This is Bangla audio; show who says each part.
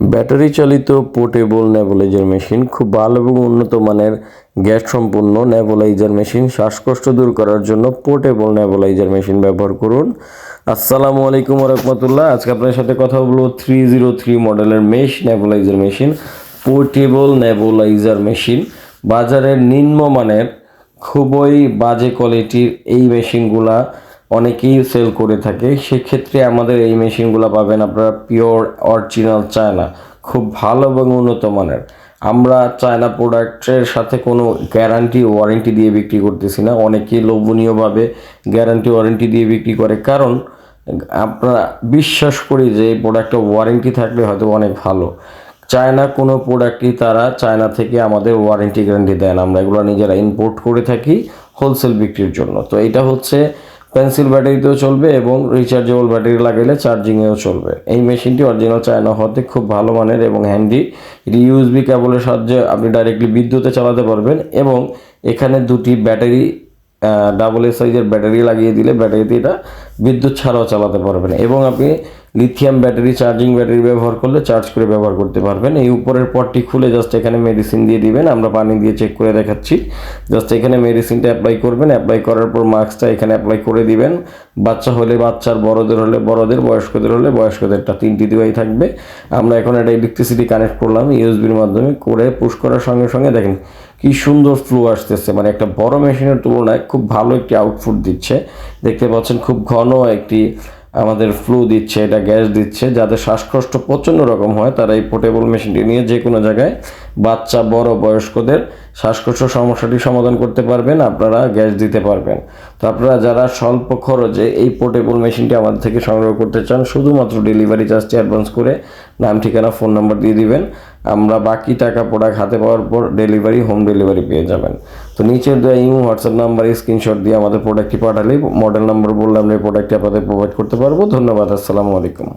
Speaker 1: ব্যাটারি চালিত পোর্টেবল নেবুলাইজার মেশিন খুব ভালো এবং উন্নত মানের গ্যাস সম্পূর্ণ নেবুলাইজার মেশিন। শ্বাসকষ্ট দূর করার জন্য পোর্টেবল নেবুলাইজার মেশিন ব্যবহার করুন। আসসালামু আলাইকুম রহমতুল্লাহ। আজকে আপনার সাথে কথা বলব থ্রি জিরো থ্রি মডেলের mesh nebulizer machine, portable nebulizer machine. বাজারের নিম্নমানের খুবই বাজে কোয়ালিটির এই মেশিনগুলা অনেকেই সেল করে থাকে। সেক্ষেত্রে আমাদের এই মেশিনগুলো পাবেন আপনারা পিওর অরিজিনাল চায়না খুব ভালো এবং উন্নত মানের। আমরা চায়না প্রোডাক্টের সাথে কোনো গ্যারান্টি ওয়ারেন্টি দিয়ে বিক্রি করতেছি না। অনেকেই লোভনীয়ভাবে গ্যারান্টি ওয়ারেন্টি দিয়ে বিক্রি করে। কারণ, আপনারা বিশ্বাস করি যে এই প্রোডাক্টটা ওয়ারেন্টি থাকলে হয়তো অনেক ভালো। চায়না কোনো প্রোডাক্টই তারা চায়না থেকে আমাদের ওয়ারেন্টি গ্যারান্টি দেন আমরা এগুলো নিজেরা ইম্পোর্ট করে থাকি হোলসেল বিক্রির জন্য। তো এটা হচ্ছে পেন্সিল ব্যাটারিতেও চলবে এবং রিচার্জেবল ব্যাটারি লাগাইলে চার্জিংয়েও চলবে। এই মেশিনটি অরিজিনাল চায়না হতে খুব ভালো মানের এবং হ্যান্ডি এটি ইউএসবি কেবলের সাহায্যে আপনি ডাইরেক্টলি বিদ্যুতে চালাতে পারবেন এবং এখানে দুটি ব্যাটারি ডাবল এ সাইজের ব্যাটারি লাগিয়ে দিলে ব্যাটারিতে এটা বিদ্যুৎ ছাড়াও চালাতে পারবেন। এবং আপনি লিথিয়াম ব্যাটারি চার্জিং ব্যাটারি ব্যবহার করলে চার্জ করে ব্যবহার করতে পারবেন। এই উপরের পটটি খুলে জাস্ট এখানে মেডিসিন দিয়ে দিবেন। আমরা পানি দিয়ে চেক করে দেখাচ্ছি। জাস্ট এখানে মেডিসিনটা অ্যাপ্লাই করবেন। অ্যাপ্লাই করার পর মাস্কটা এখানে অ্যাপ্লাই করে দিবেন। বাচ্চা হলে বাচ্চার, বড়দের হলে বড়দের, বয়স্কদের হলে বয়স্কদেরটা তিনটি দেওয়াই থাকবে। আমরা এখন একটা ইলেকট্রিসিটি কানেক্ট করলাম ইউএসবির মাধ্যমে। করে পুশ করার সঙ্গে সঙ্গে দেখেন কি সুন্দর ফ্লু আসতেছে। মানে একটা বড় মেশিনের তুলনায় খুব ভালো একটি আউটপুট দিচ্ছে। দেখতে পাচ্ছেন খুব ঘন একটি আমাদের ফ্লু দিচ্ছে, এটা গ্যাস দিচ্ছে, যাদের শ্বাসকষ্ট প্রচণ্ড রকম হয়, তারা এই পোর্টেবল মেশিনটি নিয়ে যে কোনো জায়গায় বাচ্চা, বড়, বয়স্কদের শ্বাসকষ্ট সমস্যাটি সমাধান করতে পারবেন, আপনারা গ্যাস দিতে পারবেন। তো আপনারা যারা স্বল্প খরচে এই পোর্টেবল মেশিনটি আমাদের থেকে সংগ্রহ করতে চান, শুধুমাত্র ডেলিভারি চার্জটি অ্যাডভান্স করে নাম, ঠিকানা ফোন নাম্বার দিয়ে দিবেন। আমরা বাকি টাকা প্রোডাক্ট হাতে পাওয়ার পর ডেলিভারি হোম ডেলিভারি পেয়ে যাবেন। তো নিচের দেওয়া ইমো হোয়াটসঅ্যাপ নাম্বারে স্ক্রিনশট দিয়ে আমাদের প্রোডাক্টটি পাঠালে মডেল নাম্বার বললে আমরা এই প্রোডাক্টটি আপনাদের প্রোভাইড করতে পারব। ধন্যবাদ, আসসালামু আলাইকুম।